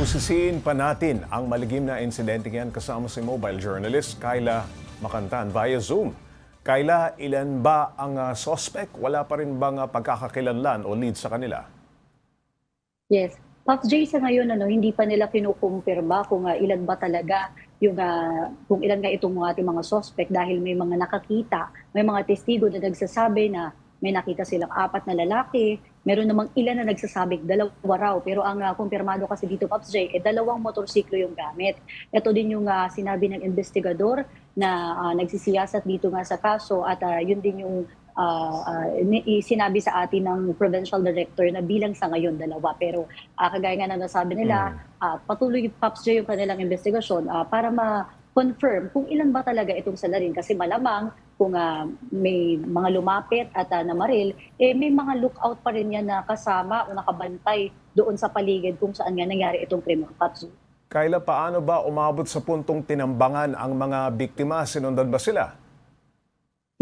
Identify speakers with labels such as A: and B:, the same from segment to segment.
A: Pusisiin pa natin ang maligim na insidente yan kasama si mobile journalist Kyla Makantan via Zoom. Kyla, ilan ba ang ah, suspect? Wala pa rin bang ah, pagkakakilanlan o lead sa kanila?
B: Yes. Pops J, sa ngayon, ano, hindi pa nila kinukumpirma kung ah, ilan ba talaga yung ah, kung ilan nga itong ating mga suspect dahil may mga nakakita, may mga testigo na nagsasabi na may nakita silang apat na lalaki, meron namang ilan na nagsasabing dalawa raw, pero ang ah, kumpirmado kasi dito, Pops J, eh, dalawang motorsiklo yung gamit. Ito din yung ah, sinabi ng investigador na ah, nagsisiyasat dito nga sa kaso at ah, yun din yung ah, ni- sinabi sa atin ng provincial director na bilang sa ngayon dalawa. Pero ah, kagaya nga na nasabi nila ah, patuloy Pops J yung kanilang investigasyon ah, para ma-confirm kung ilan ba talaga itong salarin. Kasi malamang kung ah, may mga lumapit at ah, namaril eh may mga lookout pa rin yan na kasama o nakabantay doon sa paligid kung saan nga nangyari itong krimen Pops J.
A: Kyla, paano ba umabot sa puntong tinambangan ang mga biktima? Sinundan ba sila?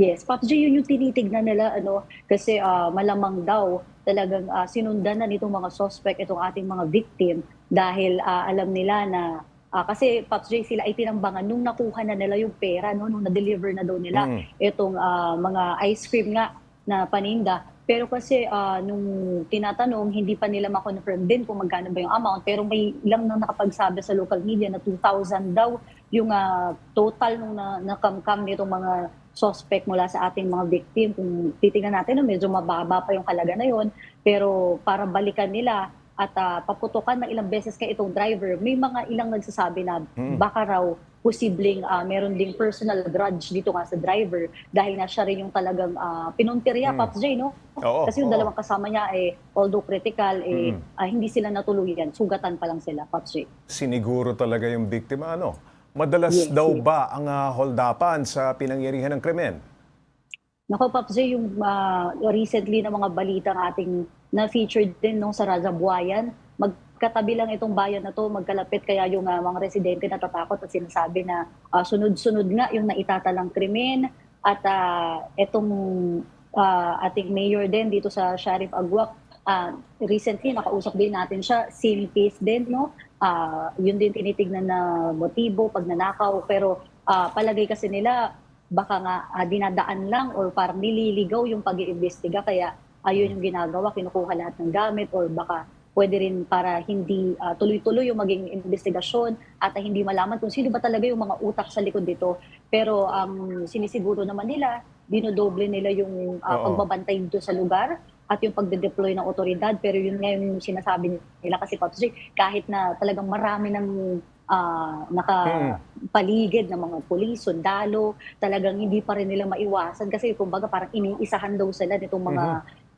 B: Yes, Pops J, yun yung tinitignan nila, ano, kasi ah, malamang daw talagang ah, sinundan na nitong mga suspect, itong ating mga victim, dahil ah, alam nila na, ah, kasi Pops J, sila ay tinambangan nung nakuha na nila yung pera, no, nung na-deliver na daw nila
A: Mm.
B: itong ah, mga ice cream nga na paninda. Pero kasi ah, nung tinatanong, hindi pa nila ma-confirm din kung magkano ba yung amount. Pero may ilang nang nakapagsabi sa local media na 2,000 daw yung ah, total nung na, nakamkam nitong mga suspect mula sa ating mga victim. Kung titingnan natin, no, medyo mababa pa yung halaga na yon Pero para balikan nila at ah, paputukan ng ilang beses kay itong driver, may mga ilang nagsasabi na
A: Hmm.
B: baka raw posibleng ah, meron ding personal grudge dito nga sa driver dahil nga siya rin yung talagang uh, pinuntirya,
A: Hmm.
B: Pops J, no?
A: Oo,
B: Kasi yung
A: oo.
B: dalawang kasama niya, eh, although critical, eh,
A: Mm.
B: ah, hindi sila natuluyan. Sugatan pa lang sila, Pops J.
A: Siniguro talaga yung biktima, ano? Madalas
B: Yes,
A: daw
B: yes.
A: ba ang ah, holdapan sa pinangyarihan ng krimen?
B: Nako, Pops J, yung ah, recently na mga balita ng ating na-featured din nung sa Razabuayan, magkatabi lang itong bayan na to, magkalapit kaya yung ah, mga residente natatakot at sinasabi na ah, sunod-sunod nga yung naitatalang krimen. At ah, itong ah, ating mayor din dito sa Sharif Agwak, ah, recently nakausap din natin siya, same case din, no? Ah, yun din tinitignan na motibo, pagnanakaw, pero ah, palagay kasi nila baka nga ah, dinadaan lang or parang nililigaw yung pag-iimbestiga. Kaya ayun yung ginagawa, kinukuha lahat ng gamit or baka pwede rin para hindi ah, tuloy-tuloy yung maging investigasyon at ah, hindi malaman kung sino ba talaga yung mga utak sa likod dito. Pero ang sinisiguro naman nila, dinodoble nila yung
A: Oo.
B: pagbabantay dito sa lugar at yung pagde-deploy ng otoridad. Pero yun nga yung sinasabi nila kasi J, kahit na talagang marami ng ah, naka paligid ng mga pulis, sundalo, talagang hindi pa rin nila maiwasan kasi kumbaga parang iniisahan daw sila nitong mga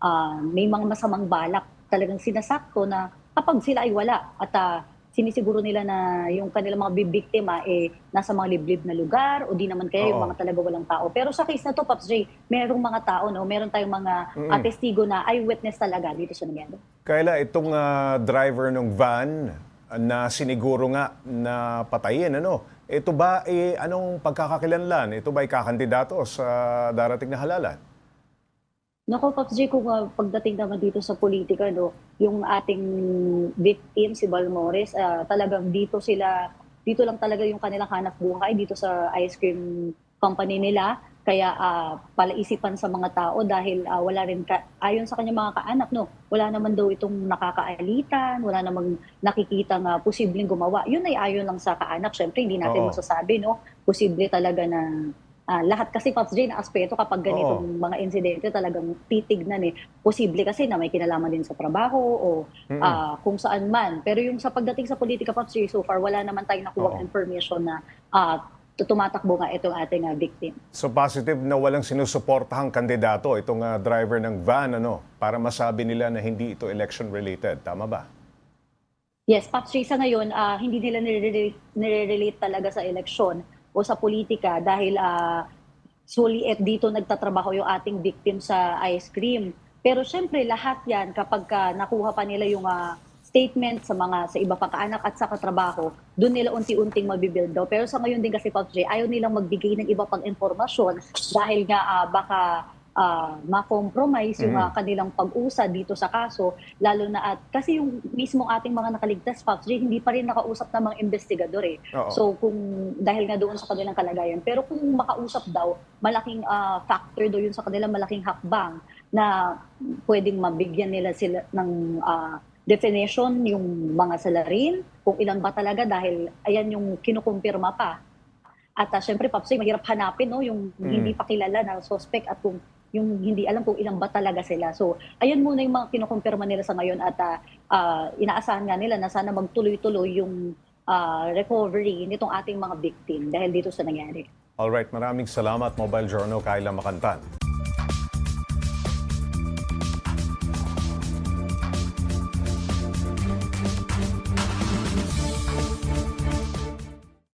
B: ah, may mga masamang balak talagang sinasakto na kapag sila ay wala at ah, sinisiguro nila na yung kanilang mga bibiktima eh nasa mga liblib na lugar o di naman kaya yung
A: Oo.
B: mga talaga walang tao. Pero sa case na to, Pops J, merong mga tao, no? meron tayong mga
A: Mm.
B: ah, testigo na eyewitness talaga dito sa nangyari.
A: Kayla, itong ah, driver ng van na siniguro nga na patayin, ano? Ito ba, eh, anong pagkakakilanlan? Ito ba ay kakandidato sa darating na halalan?
B: Nako, Pops J, kung ah, pagdating naman dito sa politika, no, yung ating victim, si Balmores, ah, talagang dito sila, dito lang talaga yung kanilang hanap buhay dito sa ice cream company nila. Kaya ah, palaisipan sa mga tao dahil ah, wala rin, ka, ayon sa kanyang mga kaanak, no, wala naman daw itong nakakaalitan, wala namang nakikita nga posibleng gumawa. Yun ay ayon lang sa kaanak. Siyempre, hindi natin
A: Oo.
B: masasabi, no, posible talaga na Ah, lahat kasi Pops J na aspeto kapag ganitong mga insidente talagang titignan eh. Posible kasi na may kinalaman din sa trabaho o ah, kung saan man. Pero yung sa pagdating sa politika Pops J, so far wala naman tayong
A: Oo.
B: nakuha information na ah, tumatakbo nga itong ating ah, victim.
A: So positive na walang sinusuportahang kandidato itong ah, driver ng van, ano? Para masabi nila na hindi ito election-related. Tama ba?
B: Yes, Pops J, sa ngayon, ah, hindi nila nire-relate, nire-relate talaga sa eleksyon o sa politika dahil uh, solely at dito nagtatrabaho yung ating victim sa ice cream. Pero syempre, lahat yan kapag ka nakuha pa nila yung ah, statement sa mga sa iba pang kaanak at sa katrabaho, doon nila unti-unting mabibuild daw. Pero sa ngayon din kasi Pops J, ayaw nilang magbigay ng iba pang informasyon dahil nga ah, baka ah, ma-compromise yung
A: Mhm.
B: ah, kanilang pag-usa dito sa kaso lalo na at kasi yung mismong ating mga nakaligtas Pops J, hindi pa rin nakausap ng mga investigador eh.
A: Oo.
B: So kung dahil nga doon sa kanilang kalagayan pero kung makausap daw malaking ah, factor daw yun sa kanilang malaking hakbang na pwedeng mabigyan nila sila ng ah, definition yung mga salarin kung ilan ba talaga dahil ayan yung kinukumpirma pa at uh, syempre Pops J, mahirap hanapin no yung
A: Mm.
B: hindi pa kilala na suspect at kung yung hindi alam kung ilang ba talaga sila. So, ayun muna yung mga kinukumpirma nila sa ngayon at ah, ah, inaasahan nga nila na sana magtuloy-tuloy yung ah, recovery nitong ating mga victim dahil dito sa nangyari.
A: Alright, maraming salamat Mobile Journal Kyla Makantan.